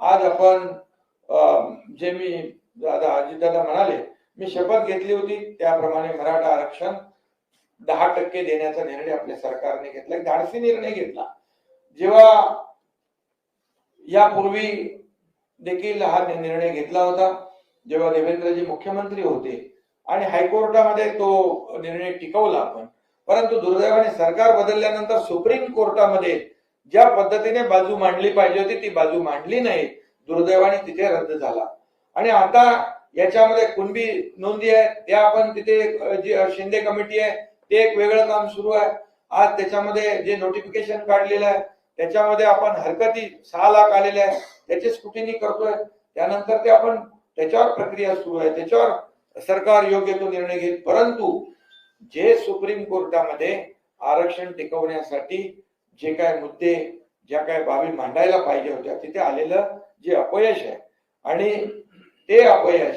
आज आपण जे मी दादा अजितदादा म्हणाले मी शपथ घेतली होती त्याप्रमाणे मराठा आरक्षण दहा टक्के देण्याचा निर्णय आपल्या सरकारने घेतला. एक धाडसी निर्णय घेतला. जेव्हा यापूर्वी देखील हा निर्णय घेतला होता जेव्हा देवेंद्रजी मुख्यमंत्री होते आणि हायकोर्टामध्ये तो निर्णय टिकवला आपण. परंतु दुर्दैवाने सरकार बदलल्यानंतर सुप्रीम कोर्टामध्ये ज्या पद्धतीने बाजू मांडली पाहिजे होती ती बाजू मांडली नाही. दुर्दैवाने तिथे रद्द झाला. आणि आता याच्यामध्ये कुणबी नोंदी आहे त्या आपण तिथे जी शिंदे कमिटी आहे ते एक वेगळं काम सुरू आहे. आज त्याच्यामध्ये जे नोटिफिकेशन काढलेलं आहे त्याच्यामध्ये आपण हरकती सहा लाख आलेले आहे त्याचे स्कुटिनी करतोय. त्यानंतर ते आपण त्याच्यावर प्रक्रिया सुरू आहे. त्याच्यावर सरकार योग्य तो निर्णय घेत परंतु जे सुप्रीम कोर्टामध्ये आरक्षण टिकवण्यासाठी जे काय मुद्दे ज्या काय बाबी मांडायला पाहिजे होत्या तिथे आलेलं जे अपयश आहे. आणि ते अपयश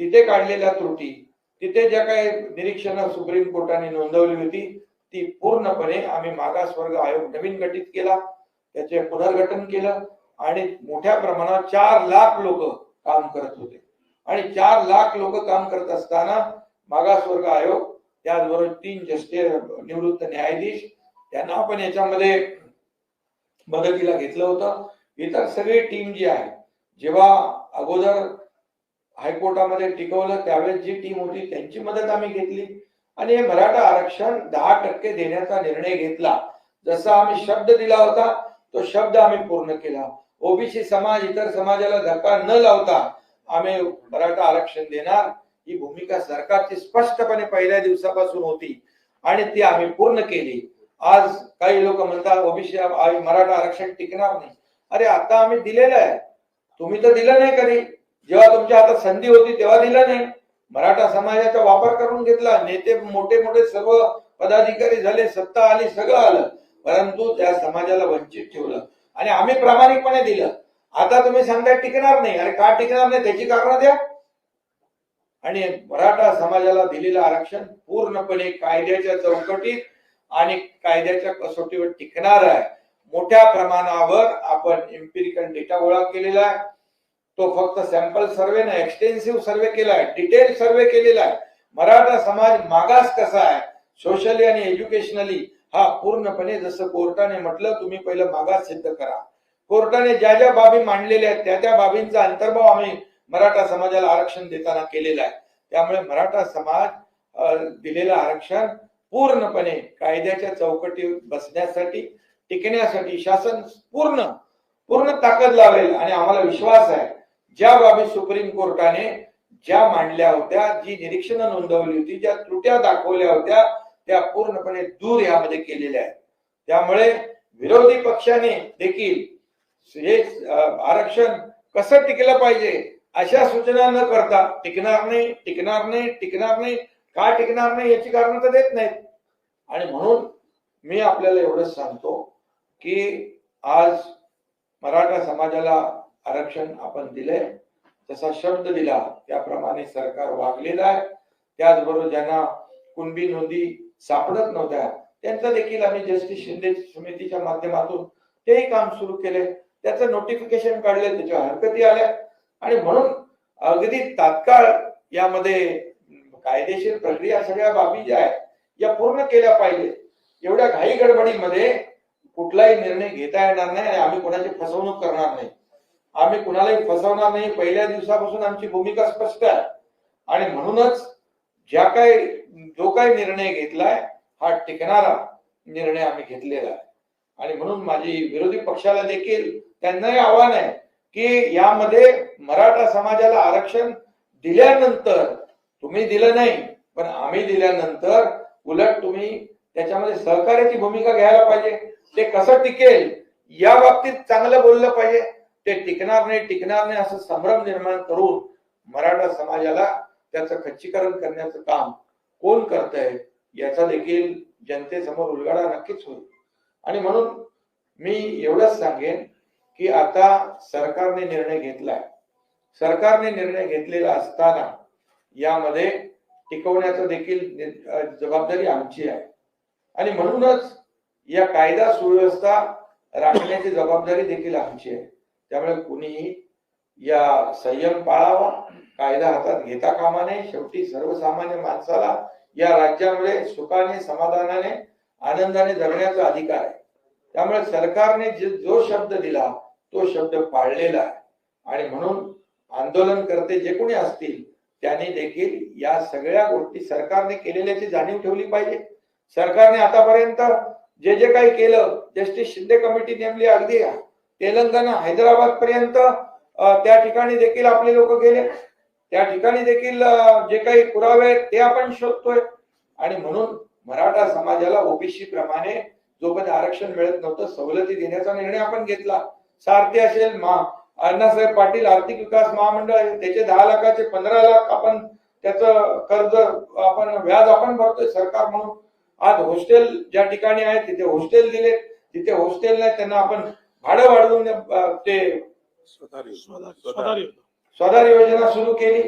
तिथे काढलेल्या त्रुटी तिथे ज्या काही निरीक्षण सुप्रीम कोर्टाने नोंदवली होती ती पूर्णपणे आम्ही मागासवर्ग आयोग नवीन गठीत केला त्याचे पुनर्गठन केलं आणि मोठ्या प्रमाणात चार लाख लोक काम करत होते. आणि चार लाख लोक काम करत असताना मागासवर्ग आयोग त्याचबरोबर तीन जस्टिस निवृत्त न्यायाधीश त्यांना आपण याच्यामध्ये मदतीला घेतलं होतं. इतर सगळी टीम जी आहे जेव्हा अगोदर हायकोर्टामध्ये टिकवलं त्यावेळेस जी टीम होती त्यांची मदत आम्ही घेतली. आणि हे मराठा आरक्षण दहा टक्के देण्याचा निर्णय घेतला. जसा आम्ही शब्द दिला होता तो शब्द आम्ही पूर्ण केला. ओबीसी समाज इतर समाजाला धक्का न लावता आम्ही मराठा आरक्षण देणार. ही भूमिका सरकारची स्पष्टपणे पहिल्या दिवसापासून होती आणि ती आम्ही पूर्ण केली. आज काही लोक म्हणतात ओबीसी मराठा आरक्षण टिकणार नाही. अरे आता आम्ही दिलेलं आहे. तुम्ही तर दिलं नाही कधी. जेव्हा तुमच्या हातात संधी होती तेव्हा दिलं नाही. मराठा समाजाचा वापर करून घेतला. नेते मोठे मोठे सर्व पदाधिकारी झाले सत्ता आली सगळं आलं. परंतु त्या समाजाला वंचित ठेवलं. आणि आम्ही प्रामाणिकपणे दिलं. आता तुम्ही सांगताय टिकणार नाही. अरे का टिकणार नाही? त्याची कारण द्या. आणि मराठा समाजाला दिलेलं आरक्षण पूर्णपणे कायद्याच्या चौकटीत आणि कायद्याच्या कसोटीवर टिकणार आहे. मोठ्या प्रमाणावर आपण एम्पिरिकल डेटा गोळा केलेला आहे. तो फक्त सॅम्पल सर्वे नाही एक्सटेन्सिव्ह सर्वे केला आहे. डिटेल सर्वे केलेला आहे. मराठा समाज मागास कसा आहे? सोशली आणि एज्युकेशनली हा पूर्णपणे जसं कोर्टाने म्हटलं तुम्ही पहिलं मागास सिद्ध करा. कोर्टाने ज्या ज्या बाबी मांडलेल्या आहेत त्या त्या बाबींचा अंतर्भाव आम्ही मराठा समाजाला आरक्षण देताना केलेला आहे. त्यामुळे मराठा समाज दिलेलं आरक्षण पूर्णपणे कायद्याच्या चौकटीत बसण्यासाठी टिकण्यासाठी शासन पूर्ण पूर्ण ताकद लावेल आणि आम्हाला विश्वास आहे ज्या बाबी सुप्रीम कोर्टाने ज्या मांडल्या होत्या जी निरीक्षणं नोंदवली होती ज्या त्रुट्या दाखवल्या होत्या त्या पूर्णपणे दूर यामध्ये केलेल्या आहेत. त्यामुळे विरोधी पक्षाने देखील हे आरक्षण कसं टिकलं पाहिजे अशा सूचना न करता टिकणार नाही टिकणार नाही टिकणार नाही का टिकणार नाही याची कारण तर देत नाहीत. आणि म्हणून मी आपल्याला एवढंच सांगतो की आज मराठा समाजाला आरक्षण आपण दिलंय. जसा शब्द दिला त्याप्रमाणे सरकार वागलेलं आहे. त्याचबरोबर ज्यांना कुणबी नोंदी सापडत नव्हत्या त्यांचं देखील आम्ही जस्टिस शिंदे समितीच्या माध्यमातून तेही काम सुरू केले त्याचं नोटिफिकेशन काढले त्याच्या हरकती आल्या. आणि म्हणून अगदी तात्काळ यामध्ये कायदेशीर प्रक्रिया सगळ्या बाबी ज्या आहेत या पूर्ण केल्या पाहिजे एवढ्या घाई गडबडीमध्ये कुठलाही निर्णय घेता येणार नाही आणि आम्ही कोणाची फसवणूक करणार नाही. आम्ही कुणालाही फसवणार नाही. पहिल्या दिवसापासून आमची भूमिका स्पष्ट आहे. आणि म्हणूनच ज्या काही जो काही निर्णय घेतलाय हा टिकणारा निर्णय आम्ही घेतलेला आहे. आणि म्हणून माझी विरोधी पक्षाला देखील त्यांनाही आव्हान आहे की यामध्ये मराठा समाजाला आरक्षण दिल्यानंतर तुम्ही दिलं नाही पण आम्ही दिल्यानंतर उलट तुम्ही त्याच्यामध्ये सहकार्याची भूमिका घ्यायला पाहिजे. ते कसं टिकेल या बाबतीत चांगलं बोललं पाहिजे. ते टिकणार नाही टिकणार नाही असं संभ्रम निर्माण करून मराठा समाजाला त्याचं खच्चीकरण करण्याचं काम कोण करत आहे याचा देखील जनतेसमोर उलगडा नक्कीच होईल. आणि म्हणून मी एवढंच सांगेन की आता सरकारने निर्णय घेतलाय. सरकारने निर्णय घेतलेला असताना यामध्ये टिकवण्याचं देखील जबाबदारी आमची आहे. आणि म्हणूनच या कायदा सुव्यवस्था राखण्याची जबाबदारी देखील आमची आहे. त्यामुळे कुणीही या संयम पाळावा कायदा हातात घेता कामा नये शेवटी सर्वसामान्य माणसाला या राज्यामध्ये सुखाने समाधानाने आनंदाने जगण्याचा अधिकार आहे. त्यामुळे सरकारने जे जो शब्द दिला तो शब्द पाळलेला आहे. आणि म्हणून आंदोलनकर्ते जे कोणी असतील त्याने देखील या सगळ्या गोष्टी सरकारने केलेल्याची जाणीव ठेवली पाहिजे. सरकारने आतापर्यंत जे जे काही केलं जस्टिस शिंदे कमिटी नेमली अगदी तेलंगणा हैदराबाद पर्यंत त्या ठिकाणी देखील आपले लोक गेले. त्या ठिकाणी देखील जे काही पुरावे आहेत ते आपण शोधतोय. आणि म्हणून मराठा समाजाला ओबीसी प्रमाणे जोपर्यंत आरक्षण मिळत नव्हतं सवलती देण्याचा निर्णय आपण घेतला. सारथी असेल मा अण्णासाहेब पाटील आर्थिक विकास महामंडळ आहे. त्याचे दहा लाखाचे पंधरा लाख आपण त्याचं कर्ज आपण व्याज आपण भरतोय सरकार म्हणून. आज हॉस्टेल ज्या ठिकाणी आहे तिथे हॉस्टेल दिले. तिथे हॉस्टेल नाही त्यांना आपण भाडं वाढवून ते स्वधार योजना. सुरू केली.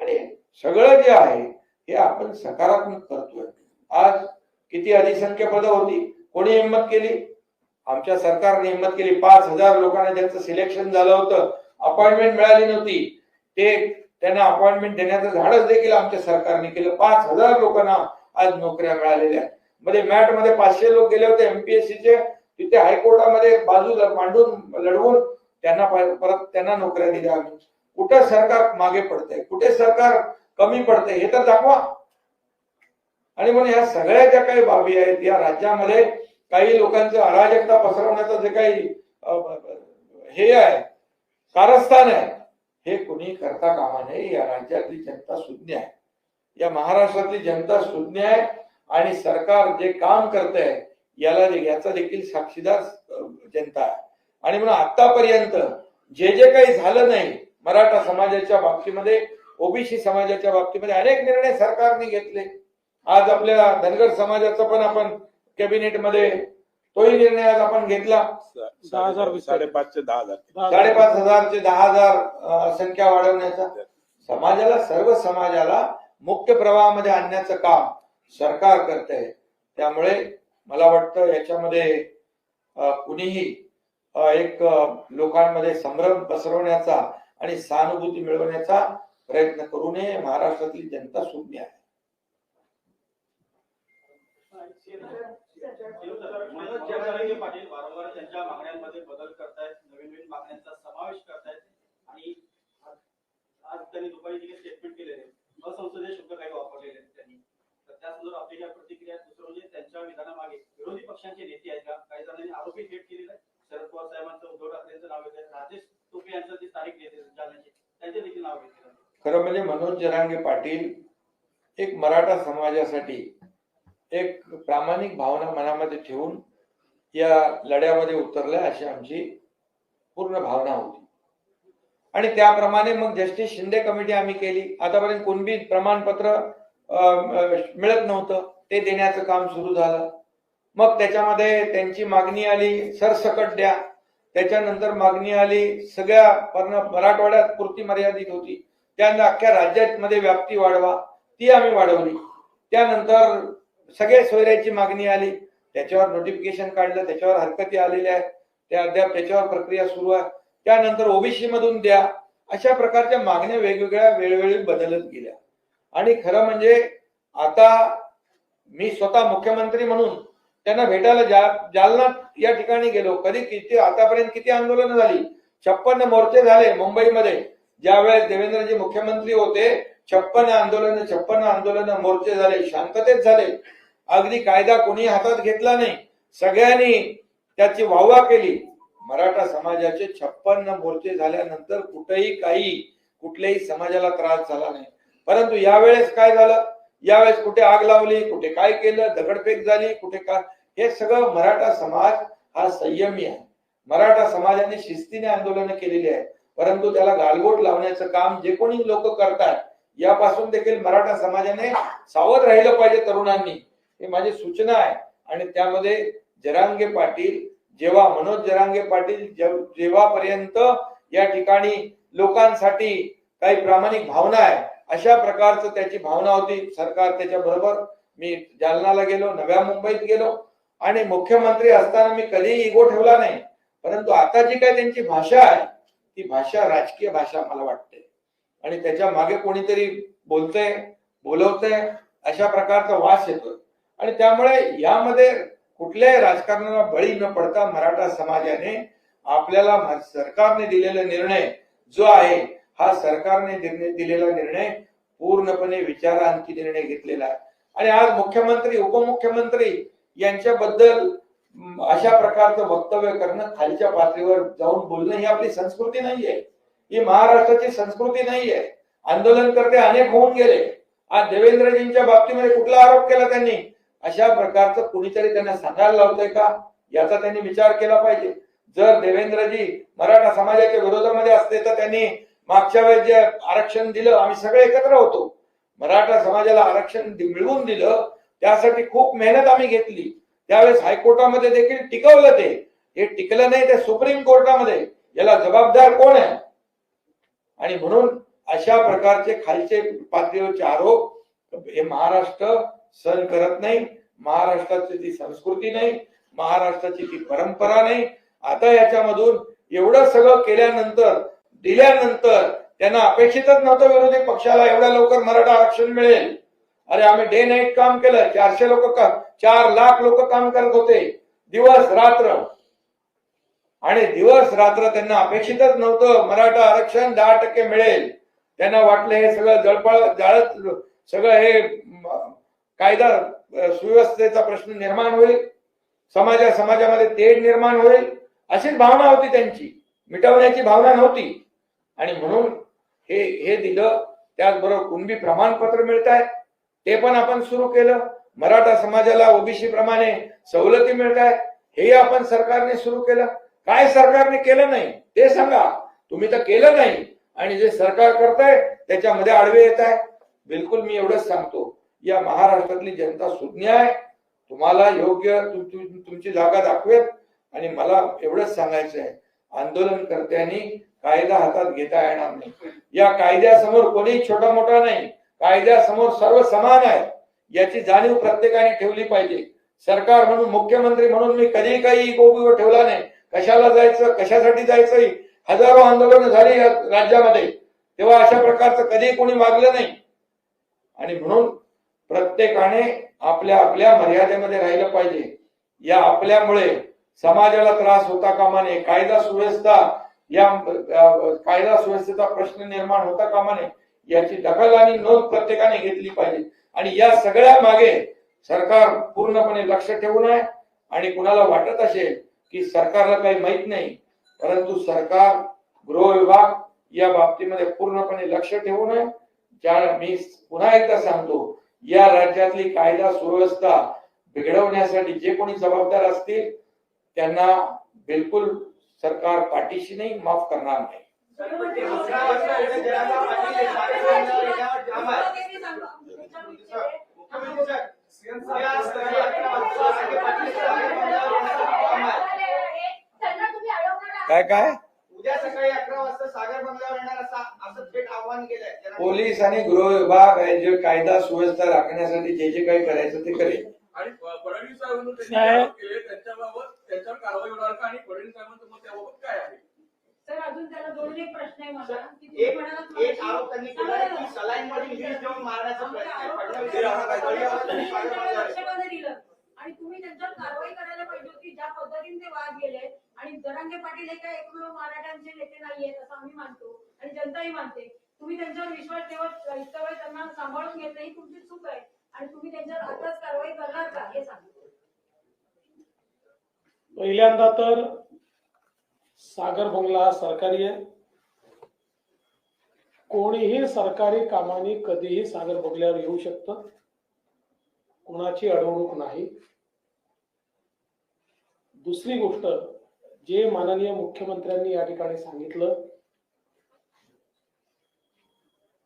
आणि सगळं जे आहे हे आपण सकारात्मक करतोय आज किती अधिसंख्य पदं होती कोणी हिंमत केली? आमच्या सरकारने हिंमत केली. पाच हजार लोकांना ज्यांचं सिलेक्शन झालं होतं. अपॉइंटमेंट मिळाली नव्हती. ते त्यांना अपॉइंटमेंट देण्याचं झाडच देखील आमच्या सरकारने केलं. पाच हजार लोकांना आज नोकऱ्या मिळालेल्या म्हणजे मध्ये मॅटमध्ये पाचशे लोक गेले होते एमपीएससीचे तिथे हायकोर्टामध्ये बाजू मांडून लढवून त्यांना परत त्यांना नोकऱ्या दिल्या आम्ही. कुठे सरकार मागे पडतंय? कुठे सरकार कमी पडतंय? हे तर दाखवा. आणि म्हणून या सगळ्या ज्या काही बाबी आहेत या राज्यामध्ये काही लोकांचं अराजकता पसरवण्याचं जे काही हे आहे कारस्थान आहे हे कुणी करता कामा नये या राज्यातली जनता सुज्ञ आहे. या महाराष्ट्रातली जनता सुज्ञ आहे आणि सरकार जे काम करत आहे याला याचा देखील साक्षीदार जनता आहे. आणि म्हणून आतापर्यंत जे जे काही झालं नाही मराठा समाजाच्या बाबतीमध्ये ओबीसी समाजाच्या बाबतीमध्ये अनेक निर्णय सरकारने घेतले. आज आपल्या धनगर समाजाचा पण आपण कॅबिनेटमध्ये तोही निर्णय आज आपण घेतला. दहा हजार. साडेपाचशे दहा हजार. साडेपाच हजार ते दहा हजार संख्या वाढवण्याचा. समाजाला सर्व समाजाला मुख्य प्रवाहामध्ये आणण्याचं काम सरकार करत आहे त्यामुळे मला वाटतं याच्यामध्ये कुणीही एक लोकांमध्ये संभ्रम पसरवण्याचा आणि सहानुभूती मिळवण्याचा प्रयत्न करू नये. महाराष्ट्रातली जनता सुज्ञ आहे. मनोज जगदाळे पाटील वारंवार त्यांच्या मागण्यांमध्ये बदल करतायत नवीन नवीन मागण्यांचा समावेश करतायत आणि आज- त्यांनी दुपारी जे स्टेटमेंट केलेले आहे, असंसदीय शब्द काही वापरलेले आहेत त्यांनी. तर त्या संदर्भात आपली काय प्रतिक्रिया दुसरं म्हणजे त्यांच्या विधानामागे विरोधी पक्षांचे नेते आहेत का? काही जणांनी आरोपी थेट केलेला आहे. शरद पवार साहेबांचं उद्धव ठाकरेंचं नाव येत राजेश टोपे यांचं जे स्थानिक नेते जालन्याचे. त्यांचे देखील नाव घेतले खरं म्हणजे मनोज जरांगे पाटील एक मराठा समाजासाठी प्रामाणिक भावना मनामध्ये ठेवून या लढ्यामध्ये उतरल्या अशी आमची पूर्ण भावना होती. आणि त्याप्रमाणे मग जस्टिस शिंदे कमिटी आम्ही केली. आतापर्यंत कोणबी प्रमाणपत्र मिळत नव्हतं. ते देण्याचं काम सुरू झालं. मग त्याच्यामध्ये त्यांची मागणी आली सरसकट द्या. त्याच्यानंतर मागणी आली सगळ्या पर्ण मराठवाड्यात पुरती मर्यादित होती. त्यानंतर अख्ख्या राज्यामध्ये व्याप्ती वाढवा ती आम्ही वाढवली. त्यानंतर सगळे सोयऱ्याची मागणी आली. त्याच्यावर नोटिफिकेशन काढलं त्याच्यावर हरकती आलेल्या आहेत. त्या अद्याप त्याच्यावर प्रक्रिया सुरू आहे. त्यानंतर ओबीसी मधून द्या. अशा प्रकारच्या मागण्या वेगवेगळ्या वेळोवेळी बदलत गेल्या. आणि खरं म्हणजे आता मी स्वतः मुख्यमंत्री म्हणून त्यांना भेटायला जा जालना या ठिकाणी गेलो. कधी किती आतापर्यंत किती आंदोलन झाली? छप्पन्न मोर्चे झाले मुंबईमध्ये. ज्यावेळेस देवेंद्रजी मुख्यमंत्री होते छप्पन आंदोलन छप्पन आंदोलन मोर्चे झाले शांततेत झाले. अगदी कायदा कोणी हातात घेतला नाही. सगळ्यांनी त्याची वाहवा केली. मराठा समाजाचे छप्पन मोर्चे झाल्यानंतर कुठेही काही कुठल्याही समाजाला त्रास झाला नाही. परंतु यावेळेस काय झालं? यावेळेस कुठे आग लावली कुठे काय केलं दगडफेक झाली कुठे काय हे सगळं मराठा समाज हा संयमी आहे. मराठा समाजाने शिस्तीने आंदोलन केलेली आहे परंतु त्याला गालबोट लावण्याचं काम जे कोणी लोक करतात यापासून देखील मराठा समाजाने सावध राहिलं पाहिजे तरुणांनी. ही माझी सूचना आहे. आणि त्यामध्ये जरांगे पाटील जेव्हा मनोज जरांगे पाटील जेव्हापर्यंत या ठिकाणी लोकांसाठी काही प्रामाणिक भावना आहे अशा प्रकारचं त्याची भावना होती. सरकार त्याच्या बरोबर मी जालनाला गेलो नव्या मुंबईत गेलो. आणि मुख्यमंत्री असताना मी कधीही इगो ठेवला नाही. परंतु आता जी काही त्यांची भाषा आहे ती भाषा राजकीय भाषा मला वाटते. आणि त्याच्यामागे कोणीतरी बोलतंय बोलवतंय अशा प्रकारचा वास येतो आणि त्यामुळे यामध्ये कुठल्याही राजकारणाला बळी न पडता मराठा समाजाने आपल्याला सरकारने दिलेला निर्णय जो आहे हा सरकारने दिलेला निर्णय पूर्णपणे विचारांती निर्णय घेतलेला आहे. आणि आज मुख्यमंत्री उपमुख्यमंत्री यांच्याबद्दल अशा प्रकारचं वक्तव्य करणं खालच्या पातळीवर जाऊन बोलणं ही आपली संस्कृती नाहीये. ही महाराष्ट्राची संस्कृती नाहीये. आंदोलन करते अनेक होऊन गेले. आज देवेंद्रजींच्या बाबतीमध्ये कुठला आरोप केला त्यांनी? अशा प्रकारचं कुणीतरी त्यांना सांगायला लावतंय का? याचा त्यांनी विचार केला पाहिजे. जर देवेंद्रजी मराठा समाजाच्या विरोधामध्ये असते तर त्यांनी मागच्या वेळेस जे आरक्षण दिलं आम्ही सगळे एकत्र होतो. मराठा समाजाला आरक्षण मिळवून दिलं त्यासाठी खूप मेहनत आम्ही घेतली. त्यावेळेस हायकोर्टामध्ये देखील टिकवलं ते. हे टिकलं नाही ते सुप्रीम कोर्टामध्ये. याला जबाबदार कोण आहे? आणि म्हणून अशा प्रकारचे खालचे पातळीवरचे आरोप हे महाराष्ट्र सहन करत नाही. महाराष्ट्राची ती संस्कृती नाही. महाराष्ट्राची ती परंपरा नाही. आता याच्यामधून एवढं सगळं केल्यानंतर दिल्यानंतर त्यांना अपेक्षितच नव्हतं विरोधी पक्षाला एवढ्या लवकर मराठा आरक्षण मिळेल. अरे आम्ही डे नाईट काम केलं. चारशे लोक चार लाख लोक काम करत होते. दिवस रात्र. आणि दिवस रात्र त्यांना अपेक्षितच नव्हतं. मराठा आरक्षण दहा टक्के मिळेल. त्यांना वाटलं हे सगळं जळपळ जाळत सगळं हे कायदा सुव्यवस्थेचा प्रश्न निर्माण होईल. समाजा समाजामध्ये तेढ निर्माण होईल. अशीच भावना होती त्यांची. मिटवण्याची भावना नव्हती. आणि म्हणून हे हे दिलं. त्याचबरोबर कुणबी प्रमाणपत्र मिळत आहेत ते पण आपण सुरू केलं. मराठा समाजाला ओबीसी प्रमाणे सवलती मिळत आहेत हे आपण सरकारने सुरू केलं. काय सरकारने केलं नाही ते सांगा. तुम्ही तर केलं नाही. आणि जे सरकार करताय त्याच्यामध्ये आडवे येत आहे. बिलकुल मी एवढंच सांगतो. या महाराष्ट्रातली जनता सुज्ञ आहे. तुम्हाला योग्य तुम- तुमची जागा दाखवेल. आणि मला एवढंच सांगायचं आहे. आंदोलनकर्त्यांनी कायदा हातात घेता येणार नाही. या कायद्यासमोर कोणीही छोटा मोठा नाही. कायद्यासमोर सर्व समान आहे. याची जाणीव प्रत्येकाने ठेवली पाहिजे. सरकार म्हणून मुख्यमंत्री म्हणून मी कधी काही ठेवला नाही. कशाला जायचं कशासाठी जायचं हजारो आंदोलन झाली राज्यामध्ये. तेव्हा अशा प्रकारचं कधी कोणी मागलं नाही. आणि म्हणून प्रत्येकाने आपल्या आपल्या मर्यादेमध्ये राहिलं पाहिजे. या आपल्यामुळे समाजाला त्रास होता कामा नये कायदा सुव्यवस्था या कायदा सुव्यवस्थेचा प्रश्न निर्माण होता कामा नये याची दखल आणि नोंद प्रत्येकाने घेतली पाहिजे. आणि या सगळ्या मागे सरकार पूर्णपणे लक्ष ठेवून आहे आणि कुणाला वाटत असेल की सरकारला काही माहीत नाही परंतु सरकार गृह विभाग या बाबतीमध्ये पूर्णपणे लक्ष ठेवून ज्या मी पुन्हा एकदा सांगतो या राज्यातली कायदा सुव्यवस्था बिघडवण्यासाठी जे कोणी जबाबदार असतील त्यांना बिलकुल सरकार पाठीशी नाही माफ करणार नाही. काय काय? उद्या सकाळी अकरा वाजता सागर बंगल्यावर येणार असा असं थेट आव्हान केलंय. पोलीस आणि गृह विभाग आहे जे कायदा सुव्यवस्था राखण्यासाठी जे जे काही करायचं ते करेल. आणि फडणवीस साहेबांनी त्यांनी नाही. आरोप केले त्यांच्याबाबत त्यांच्यावर कारवाई होणार का? आणि फडणवीस साहेबांचं मत त्याबाबत काय आहे? सर अजून त्याला जोडून एक प्रश्न आहे की तुम्ही एक म्हणालात एक मगाशी- आरोप त्यांनी केला की. सलाईन मध्ये विष देऊन मारण्याचा प्रयत्न आहे. फडणवीस सागर बंगल्यावर दिलं. आणि तुम्ही त्यांच्यावर कारवाई करायला पाहिजे होती. ज्या पद्धतीने ते वाद गेले आणि जरांगे पाटील हे काय एकमेव मराठ्यांचे नेते नाहीयेत असं आम्ही मानतो आणि जनताही मानते. तुम्ही त्यांच्यावर विश्वास ठेवत इतका वेळ त्यांना सांभाळून घेत नाही तुमची चूक आहे. आणि तुम्ही त्यांच्यावर आताच कारवाई करणार का हे सांगा. पहिल्यांदा तर सागर बंगला हा सरकारी आहे. कोणीही सरकारी कामाने कधीही सागर बंगल्यावर येऊ शकतं. कोणाची अडवणूक नाही. दुसरी गोष्ट जे माननीय मुख्यमंत्र्यांनी या ठिकाणी सांगितलं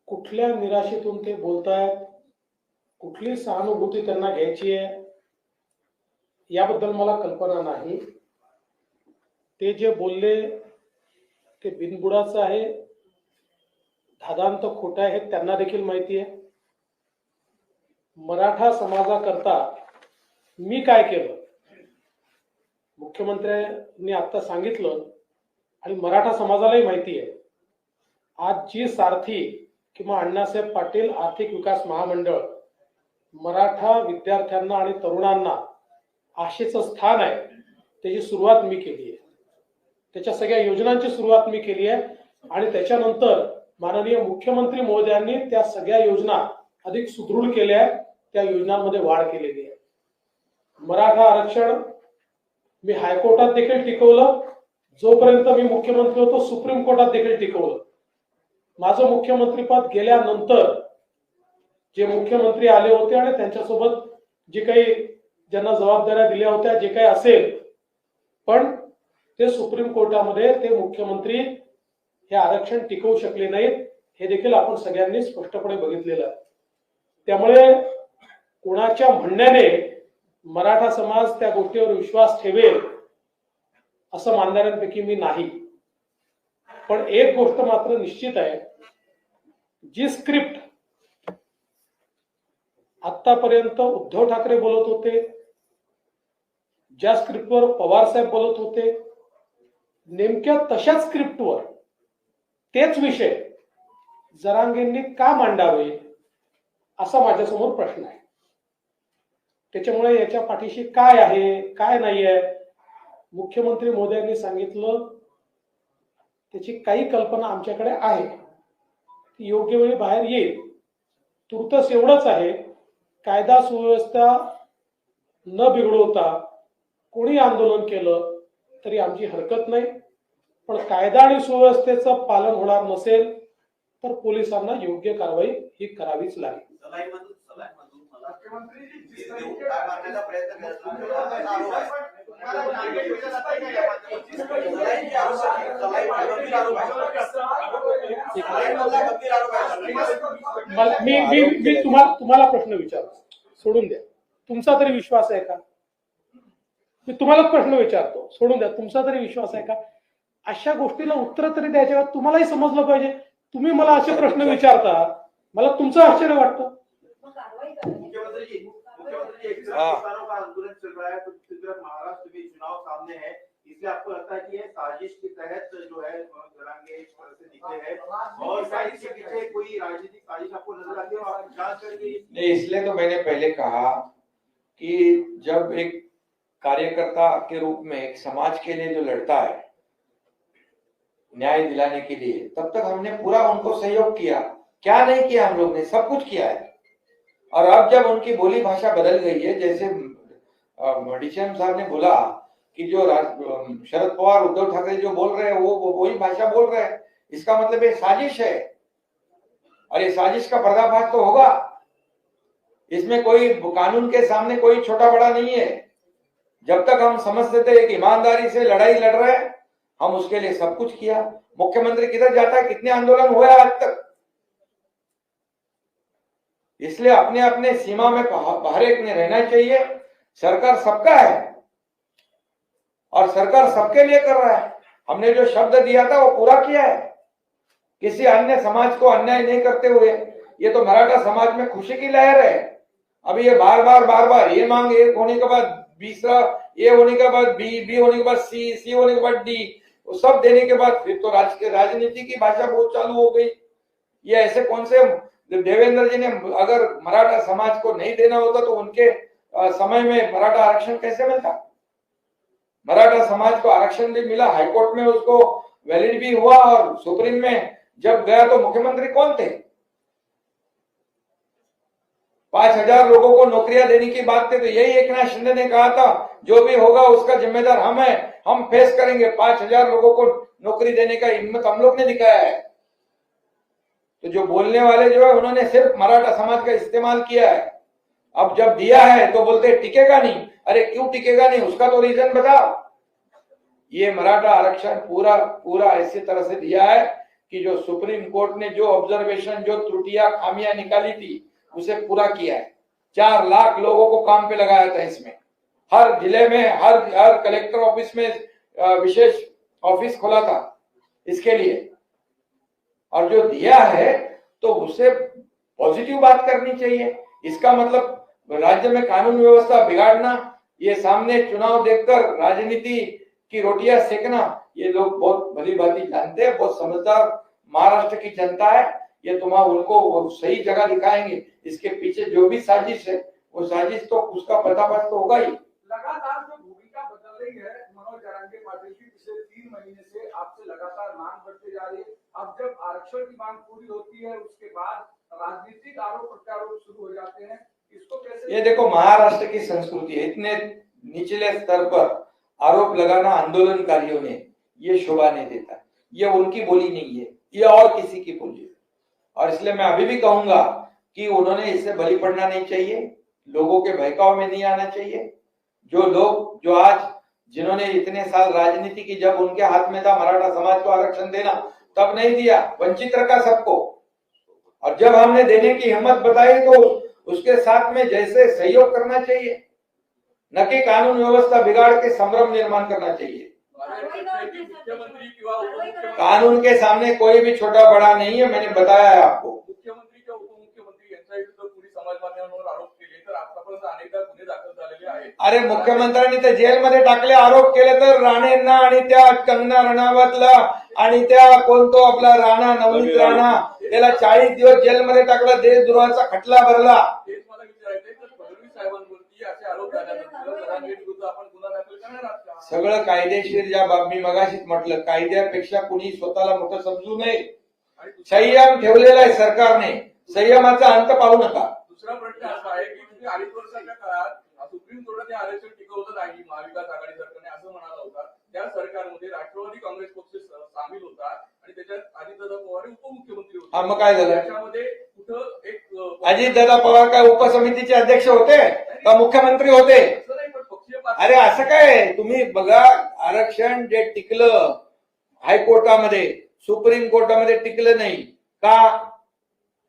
कुठल्या निराशेतून ते बोलतायत कुठली सहानुभूती त्यांना घ्यायची आहे याबद्दल मला कल्पना नाही. ते जे बोलले ते बिनबुडाचं आहे धादांत खोटं आहे त्यांना देखील माहिती आहे. मराठा समाजाकरता मी काय केलं? मुख्यमंत्र्यांनी आता सांगितलं आणि मराठा समाजालाही माहिती आहे. आज जी सारथी किंवा अण्णासाहेब पाटील आर्थिक विकास महामंडळ मराठा विद्यार्थ्यांना आणि तरुणांना आशेचं स्थान आहे त्याची सुरुवात मी केली आहे. त्याच्या सगळ्या योजनांची सुरुवात मी केली आहे आणि त्याच्यानंतर माननीय मुख्यमंत्री महोदयांनी त्या सगळ्या योजना अधिक सुदृढ केल्या आहेत त्या योजनांमध्ये वाढ केलेली आहे. मराठा आरक्षण मी हायकोर्टात देखील टिकवलं. जोपर्यंत मी मुख्यमंत्री होतो सुप्रीम कोर्टात देखील टिकवलं. माझं मुख्यमंत्रीपद गेल्यानंतर जे मुख्यमंत्री आले होते आणि त्यांच्यासोबत जे काही ज्यांना जबाबदाऱ्या दिल्या होत्या जे काही असेल पण ते सुप्रीम कोर्टामध्ये ते मुख्यमंत्री हे आरक्षण टिकवू शकले नाहीत हे देखील आपण सगळ्यांनी स्पष्टपणे बघितलेलं आहे. त्यामुळे कोणाच्या म्हणण्याने मराठा समाज त्या गोष्टीवर विश्वास ठेवेल असं मानणाऱ्यांपैकी मी नाही. पण एक गोष्ट मात्र निश्चित आहे. जी स्क्रिप्ट आतापर्यंत उद्धव ठाकरे बोलत होते ज्या स्क्रिप्टवर पवार साहेब बोलत होते नेमक्या तशाच स्क्रिप्टवर तेच विषय जरांगेंनी का मांडावे असा माझ्यासमोर प्रश्न आहे. त्याच्यामुळे याच्या पाठीशी काय आहे काय नाही आहे मुख्यमंत्री मोदयांनी सांगितलं त्याची काही कल्पना आमच्याकडे आहे. ती योग्य वेळी बाहेर येईल. तुर्तस एवढंच आहे कायदा सुव्यवस्था न बिघडवता कोणी आंदोलन केलं तरी आमची हरकत नाही. पण कायदा आणि सुव्यवस्थेचं पालन होणार नसेल तर पोलिसांना योग्य कारवाई ही करावीच लागेल. प्रयत्न तुम्हाला मी मी मी तुम्हाला तुम्हाला प्रश्न विचारतो. सोडून द्या. तुमचा तरी विश्वास आहे का? मी तुम्हाला प्रश्न विचारतो. सोडून द्या. तुमचा तरी विश्वास आहे का? अशा गोष्टीला उत्तर तरी द्यायच्या तुम्हालाही समजलं पाहिजे. तुम्ही मला असे प्रश्न विचारता. मला तुमचं आश्चर्य वाटतं. मग कारवाई करा मुख्यमंत्री जी मुख्यमंत्री जी एक तरफ़ हाँ। किसानों का आंदोलन चल रहा है तो महाराष्ट्र में चुनाव सामने है। इसलिए आपको लगता है कि ये साजिश के तहत जो है जरांगे इस तरह से निकले हैं। और क्या इसके पीछे कोई राजनीतिक साजिश आपको नज़र आती है आप जाँच करके नहीं इसलिए तो मैंने पहले कहा कि जब एक कार्यकर्ता के रूप में एक समाज के लिए जो लड़ता है न्याय दिलाने के लिए तब तक हमने पूरा उनको सहयोग किया। क्या नहीं किया हम लोग ने? सब कुछ किया है। और अब जब उनकी बोली भाषा बदल गई है, जैसे डीसीएम साहब ने बोला कि जो शरद पवार, उद्धव ठाकरे जो बोल रहे हैं, वो वो, वही भाषा बोल रहे हैं। इसका मतलब ये साजिश है। और ये साजिश का पर्दाफाश तो होगा। इसमें कोई कानून के सामने कोई छोटा बड़ा नहीं है। जब तक हम समझते थे एक ईमानदारी से लड़ाई लड़ रहे हैं, हम उसके लिए सब कुछ किया। मुख्यमंत्री किधर जाता है? कितने आंदोलन हुए आज तक? इसलिए अपने अपने सीमा में हर एक ने रहना चाहिए। सरकार सबका है। और सरकार सबके लिए कर रहा है। हमने जो शब्द दिया था, वो पूरा किया है। किसी अन्य समाज को अन्याय नहीं करते हुए। ये तो मराठा समाज में खुशी की लहर है। अभी ये बार बार बार बार ये मांग एक होने के बाद बीसरा ए होने के बाद बी बी होने के बाद सी सी होने के बाद डी, वो सब देने के बाद फिर तो राज, राजनीति की भाषा बहुत चालू हो गई। ये ऐसे कौन से देवेंद्र जी ने अगर मराठा समाज को नहीं देना होता तो उनके समय में मराठा आरक्षण कैसे मिलता? मराठा समाज को आरक्षण भी मिला, हाईकोर्ट में उसको वैलिड भी हुआ और सुप्रीम में जब गया तो मुख्यमंत्री कौन थे? पाँच हज़ार लोगों को नौकरियाँ देने की बात थी तो यही एक नाथ शिंदे ने कहा था, जो भी होगा उसका जिम्मेदार हम है, हम फेस करेंगे। पाँच हज़ार लोगों को नौकरी देने का हिम्मत हम लोग ने दिखाया है। तो जो बोलने वाले जो है, उन्होंने सिर्फ़ मराठा समाज का इस्तेमाल किया है। अब जब दिया है तो बोलते, टिकेगा नहीं। अरे, क्यों टिकेगा नहीं? उसका तो रीजन बताओ। ये मराठा आरक्षण पूरा पूरा ऐसी तरह से दिया है कि जो सुप्रीम कोर्ट ने जो ऑब्जर्वेशन जो त्रुटियाँ, खामियाँ निकाली थी, उसे पूरा किया है। चार लाख लोगों को काम पे लगाया था इसमें। हर ज़िले में, हर हर कलेक्टर ऑफ़िस में विशेष ऑफ़िस खोला था इसके लिए। और जो दिया है तो उसे पॉजिटिव बात करनी चाहिए। इसका मतलब राज्य में कानून व्यवस्था बिगाड़ना, ये सामने चुनाव देखकर राजनीति की रोटियाँ सेकना, ये लोग बहुत भली भांति जानते हैं, बहुत समझदार महाराष्ट्र की जनता है। ये तुम्हारा उनको सही जगह दिखाएँगे। इसके पीछे जो भी साजिश है, वो साजिश तो उसका पर्दाफाश तो होगा ही। लगातार जो भूमिका बदल रही है, मनोज पाटिल की, पिछले तीन महीने से आपसे लगातार मांग बढ़ती जा रही है। अब जब आरक्षण की मांग पूरी होती है, उसके बाद राजनीतिक आरोप प्रत्यारोप शुरू हो जाते हैं, इसको कैसे ये देखो, महाराष्ट्र की संस्कृति है, इतने निचले स्तर पर आरोप लगाना आंदोलनकारियों ने ये शोभा नहीं देता। ये उनकी बोली नहीं है, ये और किसी की बोली है। और इसलिए मैं अभी भी कहूँगा कि उन्होंने इससे बलि पड़ना नहीं चाहिए, लोगों के बहकाव में नहीं आना चाहिए। जो लोग, जो आज जिन्होंने इतने साल राजनीति की, जब उनके हाथ में था मराठा समाज को आरक्षण देना तब नहीं दिया? वंचित रखा सबको। और जब हमने देने की हिम्मत बताई तो उसके साथ में जैसे सहयोग करना चाहिए। न कि कानून व्यवस्था बिगाड़ के संभ्रम निर्माण करना चाहिए। मुख्यमंत्री कानून के सामने कोई भी छोटा बड़ा नहीं है, मैंने बताया है आपको। मुख्यमंत्री किंवा उपमुख्यमंत्री यांच्या अरे मुख्यमंत्र्यांनी ते जेलमध्ये टाकले आरोप केले तर राणेंना आणि त्या कंगना रणावतला आणि त्या कोणतो आपला राणा नवनीत राणा त्याला चाळीस दिवस जेलमध्ये टाकलं देशद्रोहाचा खटला भरला. सगळं कायदेशीर ज्या बाब मी मगाशीच म्हटलं कायद्यापेक्षा कुणी स्वतःला मोठं समजू नये. संयम ठेवलेला आहे सरकारने. संयमाचा अंत पाहू नका. दुसरा प्रश्न असा आहे की तुम्ही अडीच वर्षाच्या काळात सुप्रीम कोर्टाने आरक्षण टिकवलं नाही महाविकास आघाडी सरकारने असं म्हणाला होता. त्या सरकारमध्ये राष्ट्रवादी काँग्रेस पक्ष सामील होता आणि त्याच्यात अजितदादा पवार हे उपमुख्यमंत्री हा, होते मग काय झालं? त्याच्यामध्ये कुठं एक अजितदादा पवार काय उपसमितीचे अध्यक्ष होते का मुख्यमंत्री होते? अरे असं काय? तुम्ही बघा आरक्षण जे टिकलं हायकोर्टामध्ये सुप्रीम कोर्टामध्ये टिकलं नाही. का?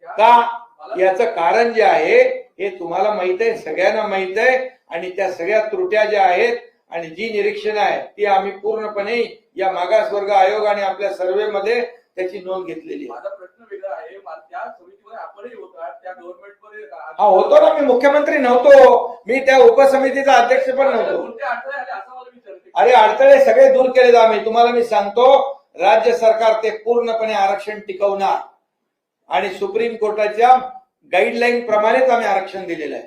का? याचं कारण जे आहे हे तुम्हाला माहीत आहे सगळ्यांना माहीत आहे आणि त्या सगळ्या त्रुट्या ज्या आहेत आणि जी निरीक्षण आहे ती आम्ही पूर्णपणे या मागासवर्ग आयोग आणि आपल्या सर्व्हे मध्ये त्याची नोंद घेतलेली आहे. माझा प्रश्न वेगळा आहे मा- त्या समितीमध्ये आपणही होता त्या गव्हर्नमेंटमध्ये हा होतो ना मी मुख्यमंत्री नव्हतो मी त्या उपसमितीचा अध्यक्ष पण नव्हतो. कोणते अडथळे आले असं मला विचारायचं अरे अडथळे सगळे दूर केले आम्ही तुम्हाला मी सांगतो राज्य सरकार ते पूर्णपणे आरक्षण टिकवणार आणि सुप्रीम कोर्टाच्या गाईडलाईन प्रमाणेच आम्ही आरक्षण दिलेलं आहे.